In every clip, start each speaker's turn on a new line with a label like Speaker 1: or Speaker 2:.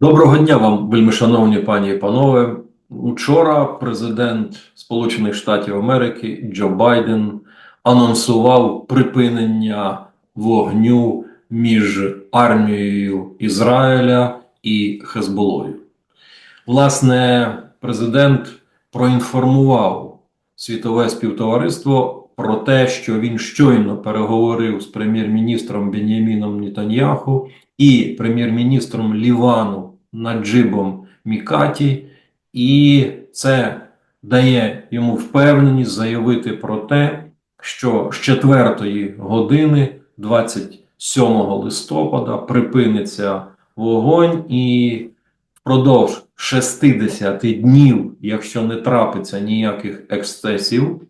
Speaker 1: Доброго дня вам, вельмишановні пані і панове. Учора президент Сполучених Штатів Америки Джо Байден анонсував припинення вогню між армією Ізраїля і Хезболою. Власне, президент проінформував світове співтовариство про те, що він щойно переговорив з прем'єр-міністром Беняміном Нетаньяху і прем'єр-міністром Лівану Наджибом Мікаті, і це дає йому впевненість заявити про те, що з 4 години 27 листопада припиниться вогонь і впродовж 60 днів, якщо не трапиться ніяких ексцесів,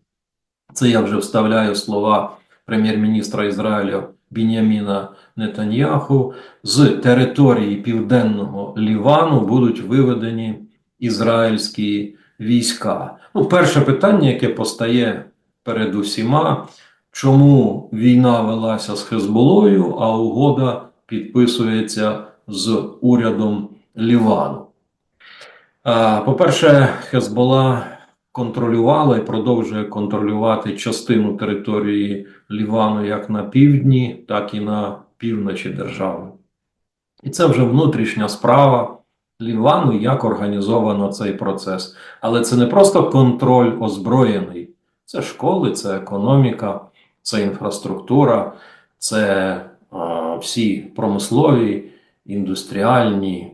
Speaker 1: це я вже вставляю слова прем'єр-міністра Ізраїля Біняміна Нетаньяху, з території південного Лівану будуть виведені ізраїльські війська. Ну, перше питання, яке постає перед усіма, чому війна велася з Хезболою, а угода підписується з урядом Лівану. По-перше, Хезбола контролювала і продовжує контролювати частину території Лівану як на півдні, так і на півночі держави. І це вже внутрішня справа Лівану, як організовано цей процес. Але це не просто контроль озброєний, це школи, це економіка, це інфраструктура, це а, всі промислові, індустріальні,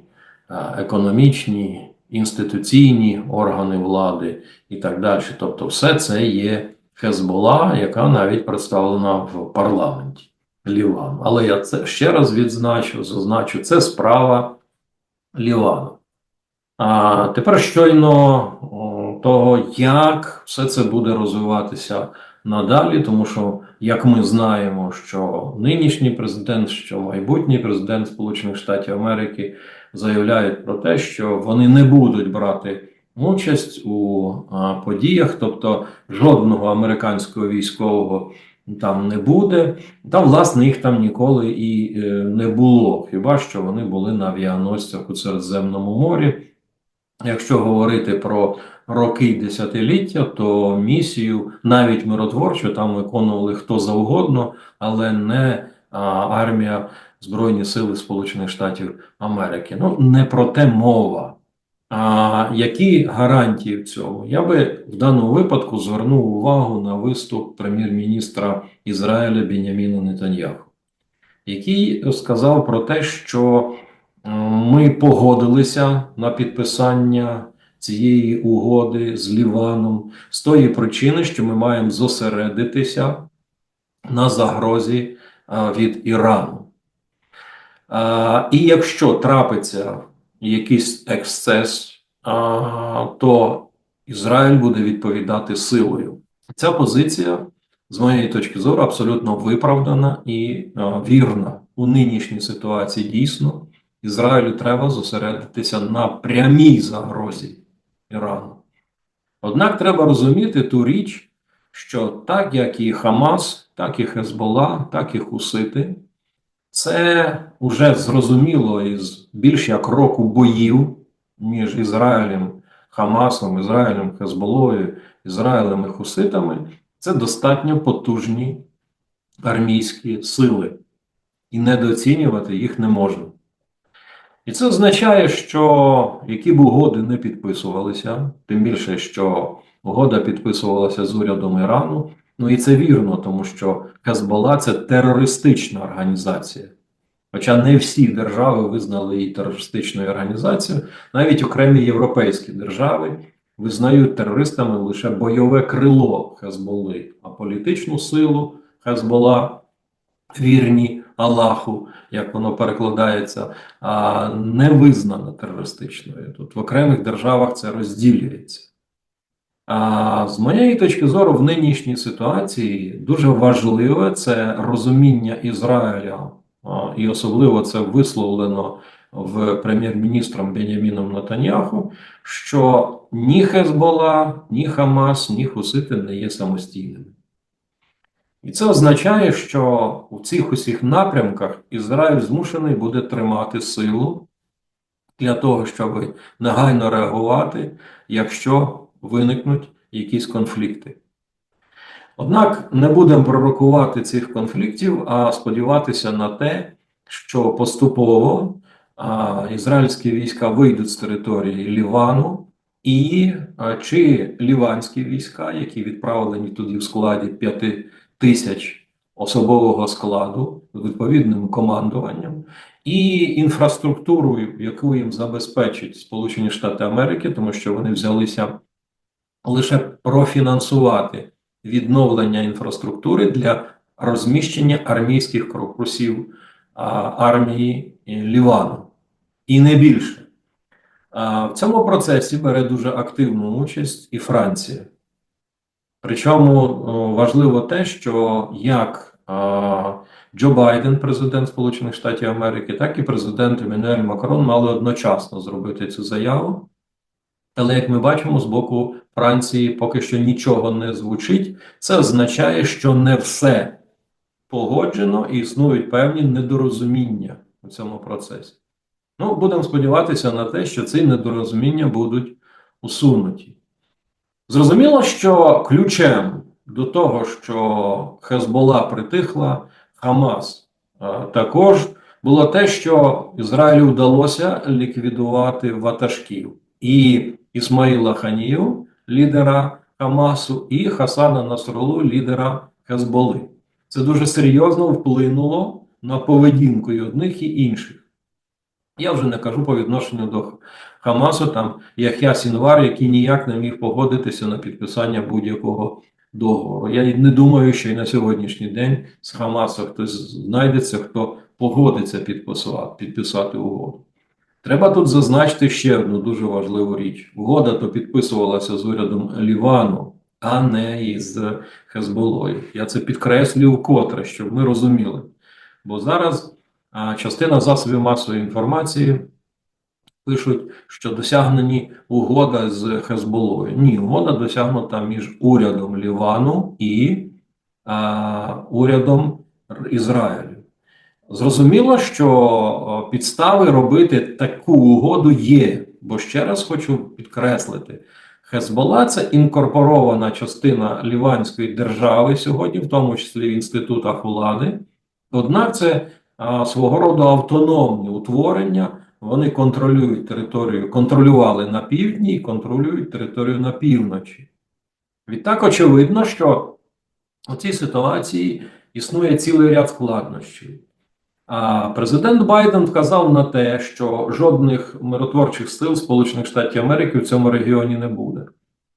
Speaker 1: а, економічні, інституційні органи влади і так далі. Тобто, все це є Хезбола, яка навіть представлена в парламенті. Лівану. Але я це ще раз відзначу, зазначу, це справа Лівану. А тепер щойно того, як все це буде розвиватися надалі, тому що, як ми знаємо, що нинішній президент, що майбутній президент Сполучених Штатів Америки заявляють про те, що вони не будуть брати участь у подіях, тобто жодного американського військового там не буде. Та, власне, їх там ніколи і е, не було. Хіба що вони були на авіаносцях у Середземному морі. Якщо говорити про роки десятиліття, то місію навіть миротворчу там виконували хто завгодно, але не а, армія Збройні Сили Сполучених Штатів Америки. Ну, не про те мова. А які гарантії в цьому? Я би в даному випадку звернув увагу на виступ прем'єр-міністра Ізраїля Беняміна Нетаньяху, який сказав про те, що ми погодилися на підписання цієї угоди з Ліваном з тої причини, що ми маємо зосередитися на загрозі від Ірану. І якщо трапиться якийсь ексцес, то Ізраїль буде відповідати силою. Ця позиція, з моєї точки зору, абсолютно виправдана і вірна у нинішній ситуації. Дійсно, Ізраїлю треба зосередитися на прямій загрозі Ірану. Однак треба розуміти ту річ, що так як і Хамас, так і Хезбола, так і Хусити. Це вже зрозуміло із більш як року боїв між Ізраїлем, Хамасом, Ізраїлем, Хезболою, Ізраїлем і Хуситами. Це достатньо потужні армійські сили, і недооцінювати їх не можна. І це означає, що які б угоди не підписувалися, тим більше, що угода підписувалася з урядом Ірану. Ну і це вірно, тому що Хезбола це терористична організація. Хоча не всі держави визнали її терористичною організацією, навіть окремі європейські держави визнають терористами лише бойове крило Хезболи, а політичну силу Хезбола вірні Аллаху, як воно перекладається, не визнана терористичною. Тут в окремих державах це розділюється. З моєї точки зору, в нинішній ситуації дуже важливе це розуміння Ізраїля, і особливо це висловлено в прем'єр-міністром Беняміном Натаньяху, що ні Хезбола, ні Хамас, ні Хусити не є самостійними. І це означає, що у цих усіх напрямках Ізраїль змушений буде тримати силу для того, щоб негайно реагувати, якщо виникнуть якісь конфлікти. Однак не будемо пророкувати цих конфліктів, а сподіватися на те, що поступово а, ізраїльські війська вийдуть з території Лівану, і а, чи ліванські війська, які відправлені туди в складі 5 тисяч особового складу з відповідним командуванням, і інфраструктурою, яку їм забезпечить Сполучені Штати Америки, тому що вони взялися лише профінансувати відновлення інфраструктури для розміщення армійських корпусів армії е, Лівану. І не більше. В цьому процесі бере дуже активну участь і Франція. Причому важливо те, що як Джо Байден, президент Сполучених Штатів Америки, так і президент Еммануель Макрон мали одночасно зробити цю заяву. Але як ми бачимо, з боку Франції поки що нічого не звучить. Це означає, що не все погоджено і існують певні недорозуміння у цьому процесі. Ну, будемо сподіватися на те, що ці недорозуміння будуть усунуті. Зрозуміло, що ключем до того, що Хезбола притихла, Хамас також було те, що Ізраїлю вдалося ліквідувати ватажків і Ісмаїла Ханію, лідера Хамасу, і Хасана Насролу, лідера Хезболи. Це дуже серйозно вплинуло на поведінку і одних і інших. Я вже не кажу по відношенню до Хамасу, там Яхя Сінвар, який ніяк не міг погодитися на підписання будь-якого договору. Я не думаю, що і на сьогоднішній день з Хамасу хтось знайдеться, хто погодиться підписати, підписати угоду. Треба тут зазначити ще одну дуже важливу річ: угода то підписувалася з урядом Лівану, а не із Хезболою. Я це підкреслюю вкотре, щоб ми розуміли. Бо зараз частина засобів масової інформації пишуть, що досягнені угода з Хезболою. Ні, угода досягнута між урядом Лівану і а, урядом Ізраїлю. Зрозуміло, що підстави робити таку угоду є, бо ще раз хочу підкреслити: Хезбола це інкорпорована частина Ліванської держави сьогодні, в тому числі в інститутах влади. Однак це а, свого роду автономні утворення. Вони контролюють територію, контролювали на півдні і контролюють територію на півночі. Відтак, очевидно, що у цій ситуації існує цілий ряд складнощів. Президент Байден вказав на те, що жодних миротворчих сил Сполучених Штатів Америки в цьому регіоні не буде.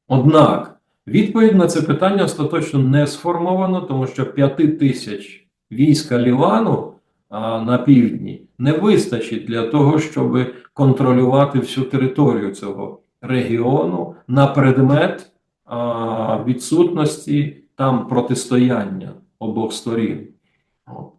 Speaker 1: Однак відповідь на це питання остаточно не сформовано, тому що 5 тисяч війська Лівану а, на півдні не вистачить для того, щоб контролювати всю територію цього регіону на предмет а, відсутності там протистояння обох сторін.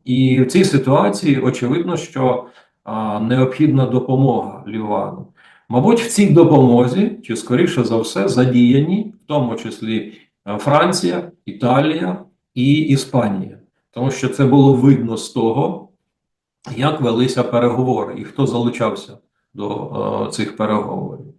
Speaker 1: І в цій ситуації очевидно, що а, необхідна допомога Лівану. Мабуть, в цій допомозі, чи скоріше за все, задіяні, в тому числі Франція, Італія і Іспанія, тому що це було видно з того, як велися переговори і хто залучався до а, цих переговорів.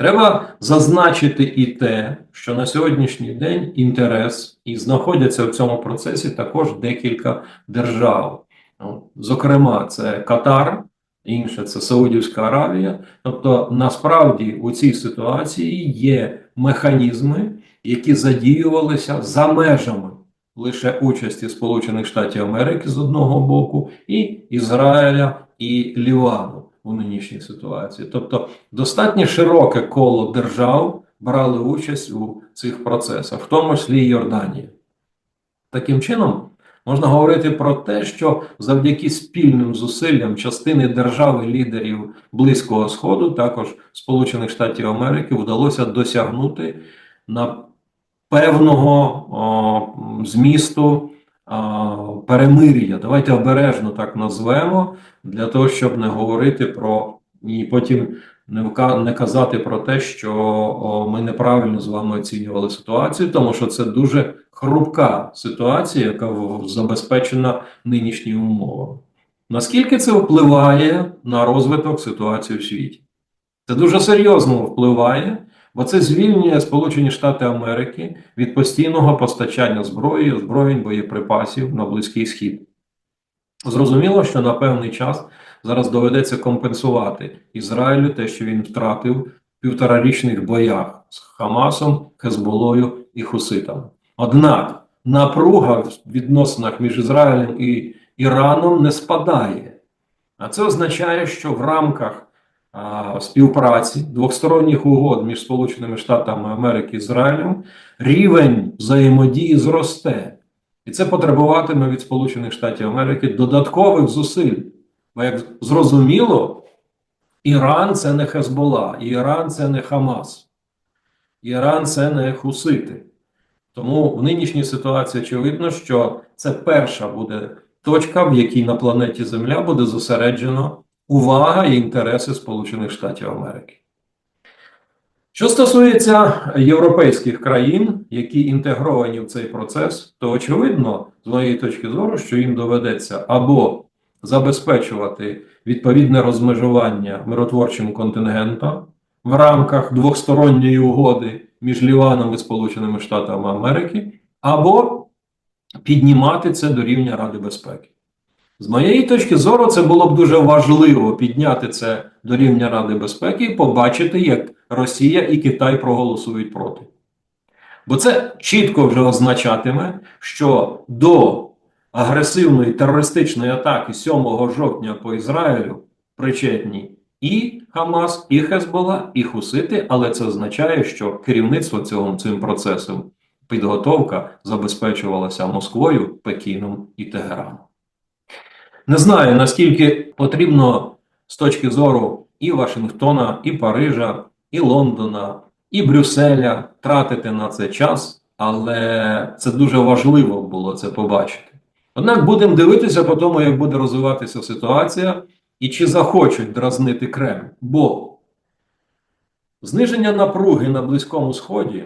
Speaker 1: Треба зазначити і те, що на сьогоднішній день інтерес і знаходяться в цьому процесі також декілька держав. Ну, Зокрема, це Катар, інше це Саудівська Аравія. Тобто, насправді у цій ситуації є механізми, які задіювалися за межами лише участі Сполучених Штатів Америки з одного боку, і Ізраїля і Лівану у нинішній ситуації. Тобто достатньо широке коло держав брали участь у цих процесах, в тому числі і Йорданія. Таким чином, можна говорити про те, що завдяки спільним зусиллям частини держави лідерів Близького Сходу, також Сполучених Штатів Америки, вдалося досягнути на певного о, змісту перемир'я. Давайте обережно так назвемо, для того, щоб не говорити про і потім не, казати про те, що ми неправильно з вами оцінювали ситуацію, тому що це дуже хрупка ситуація, яка забезпечена нинішніми умовами. Наскільки це впливає на розвиток ситуації в світі? Це дуже серйозно впливає, бо це звільнює Сполучені Штати Америки від постійного постачання зброї, озброєнь, боєприпасів на Близький Схід. Зрозуміло, що на певний час зараз доведеться компенсувати Ізраїлю те, що він втратив в півторарічних боях з Хамасом, Хезболою і Хуситами. Однак напруга в відносинах між Ізраїлем і Іраном не спадає. А це означає, що в рамках співпраці двосторонніх угод між Сполученими Штатами Америки і Ізраїлем рівень взаємодії зросте. І це потребуватиме від Сполучених Штатів Америки додаткових зусиль. Бо, як зрозуміло, Іран це не Хезбола, Іран це не Хамас, Іран це не Хусити. Тому в нинішній ситуації очевидно, що це перша буде точка, в якій на планеті Земля буде зосереджено увага і інтереси Сполучених Штатів Америки. Що стосується європейських країн, які інтегровані в цей процес, то очевидно, з моєї точки зору, що їм доведеться або забезпечувати відповідне розмежування миротворчим контингентом в рамках двосторонньої угоди між Ліваном і Сполученими Штатами Америки, або піднімати це до рівня Ради безпеки. З моєї точки зору, це було б дуже важливо підняти це до рівня Ради безпеки і побачити, як Росія і Китай проголосують проти. Бо це чітко вже означатиме, що до агресивної терористичної атаки 7 жовтня по Ізраїлю причетні і Хамас, і Хезбола, і Хусити, але це означає, що керівництво цього цим процесом підготовка забезпечувалася Москвою, Пекіном і Тегераном. Не знаю, наскільки потрібно з точки зору і Вашингтона, і Парижа, і Лондона, і Брюсселя тратити на це час, але це дуже важливо було це побачити. Однак будемо дивитися по тому, як буде розвиватися ситуація і чи захочуть дразнити Кремль. Бо зниження напруги на Близькому Сході,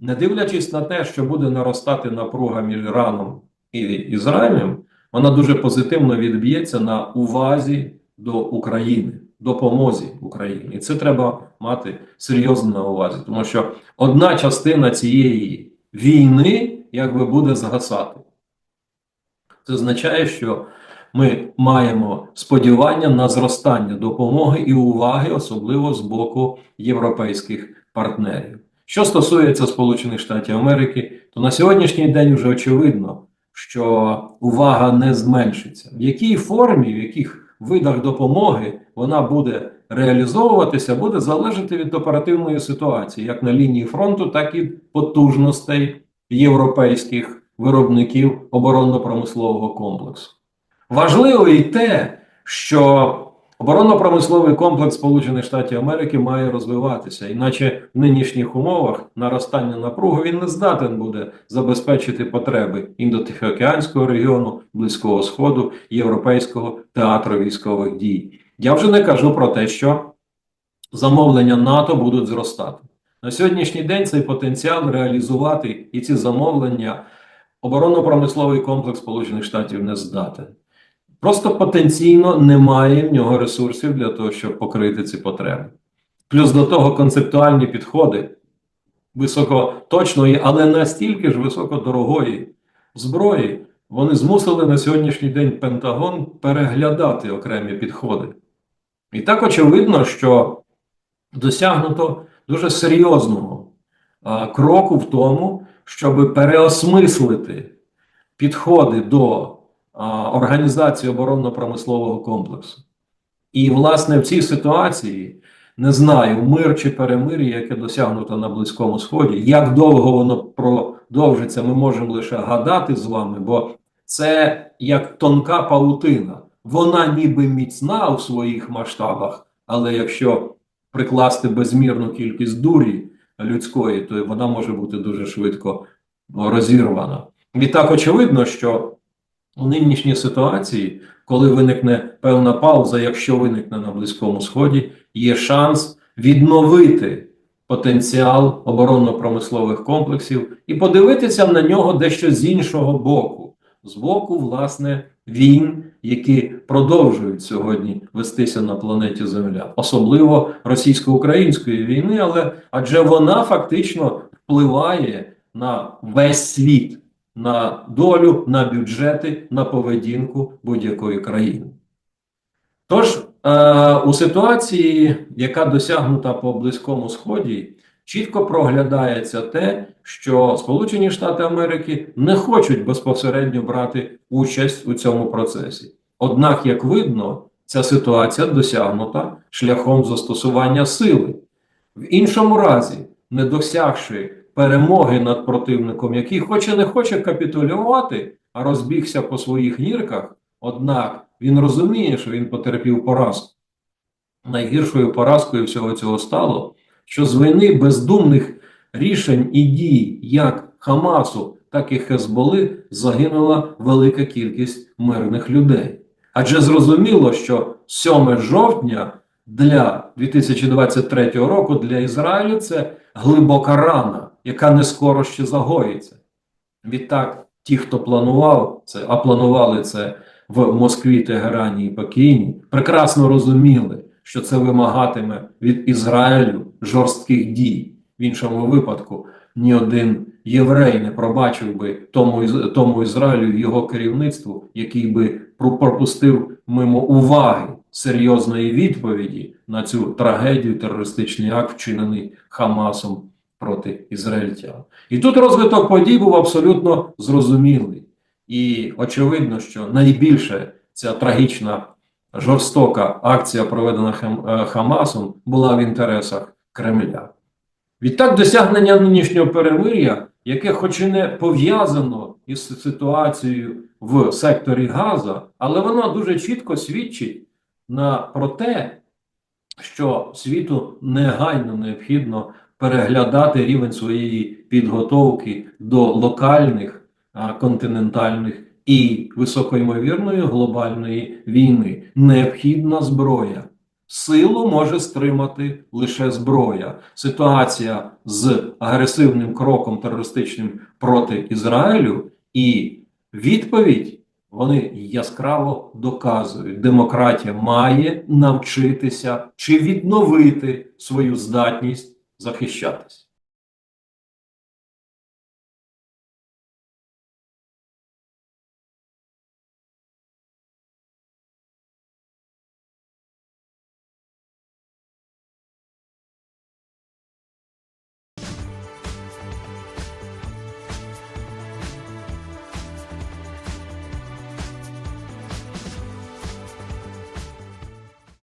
Speaker 1: не дивлячись на те, що буде наростати напруга між Іраном і Ізраїлем, вона дуже позитивно відб'ється на увазі до України, допомозі Україні. І це треба мати серйозно на увазі, тому що одна частина цієї війни якби буде згасати. Це означає, що ми маємо сподівання на зростання допомоги і уваги, особливо з боку європейських партнерів. Що стосується Сполучених Штатів Америки, то на сьогоднішній день вже очевидно, що увага не зменшиться. В якій формі, в яких видах допомоги вона буде реалізовуватися, буде залежати від оперативної ситуації, як на лінії фронту, так і потужностей європейських виробників оборонно-промислового комплексу. Важливо і те, що оборонно-промисловий комплекс Сполучених Штатів Америки має розвиватися, іначе в нинішніх умовах наростання напруги він не здатен буде забезпечити потреби індотихоокеанського регіону, Близького Сходу, Європейського театру військових дій. Я вже не кажу про те, що замовлення НАТО будуть зростати. На сьогоднішній день цей потенціал реалізувати і ці замовлення оборонно-промисловий комплекс Сполучених Штатів не здатен. Просто потенційно немає в нього ресурсів для того, щоб покрити ці потреби. Плюс до того концептуальні підходи високоточної, але настільки ж високодорогої зброї, вони змусили на сьогоднішній день Пентагон переглядати окремі підходи. І так очевидно, що досягнуто дуже серйозного а, кроку в тому, щоб переосмислити підходи до організації оборонно-промислового комплексу. І, власне, в цій ситуації не знаю, мир чи перемир'я, яке досягнуто на Близькому Сході, як довго воно продовжиться, ми можемо лише гадати з вами, бо це як тонка паутина. Вона ніби міцна у своїх масштабах, але якщо прикласти безмірну кількість дурі людської, то вона може бути дуже швидко розірвана. Відтак, очевидно, що у нинішній ситуації, коли виникне певна пауза, якщо виникне на Близькому Сході, є шанс відновити потенціал оборонно-промислових комплексів і подивитися на нього дещо з іншого боку. з боку, власне, війн, які продовжують сьогодні вестися на планеті Земля, особливо російсько-української війни, але адже вона фактично впливає на весь світ, на долю, на бюджети, на поведінку будь-якої країни. Тож, е, у ситуації, яка досягнута по Близькому Сході, чітко проглядається те, що Сполучені Штати Америки не хочуть безпосередньо брати участь у цьому процесі. Однак, як видно, ця ситуація досягнута шляхом застосування сили. В іншому разі, не досягши перемоги над противником, який хоче не хоче капітулювати, а розбігся по своїх гірках, однак він розуміє, що він потерпів поразку. Найгіршою поразкою всього цього стало, що з вини бездумних рішень і дій як Хамасу, так і Хезболи загинула велика кількість мирних людей. Адже зрозуміло, що 7 жовтня для 2023 року для Ізраїлю це глибока рана, яка не скоро ще загоїться. Відтак, ті, хто планував це, а планували це в Москві, Тегерані і Пекіні, прекрасно розуміли, що це вимагатиме від Ізраїлю жорстких дій. В іншому випадку ні один єврей не пробачив би тому, тому Ізраїлю його керівництву, який би пропустив мимо уваги серйозної відповіді на цю трагедію, терористичний акт, вчинений Хамасом проти ізраїльтян. І тут розвиток подій був абсолютно зрозумілий. І очевидно, що найбільше ця трагічна жорстока акція, проведена е, Хамасом, була в інтересах Кремля. Відтак, досягнення нинішнього перемир'я, яке хоч і не пов'язано із ситуацією в секторі Газа, але воно дуже чітко свідчить на, про те, що світу негайно необхідно переглядати рівень своєї підготовки до локальних, континентальних і високоймовірної глобальної війни. Необхідна зброя. Силу може стримати лише зброя. Ситуація з агресивним кроком терористичним проти Ізраїлю і відповідь вони яскраво доказують, демократія має навчитися чи відновити свою здатність захищатись.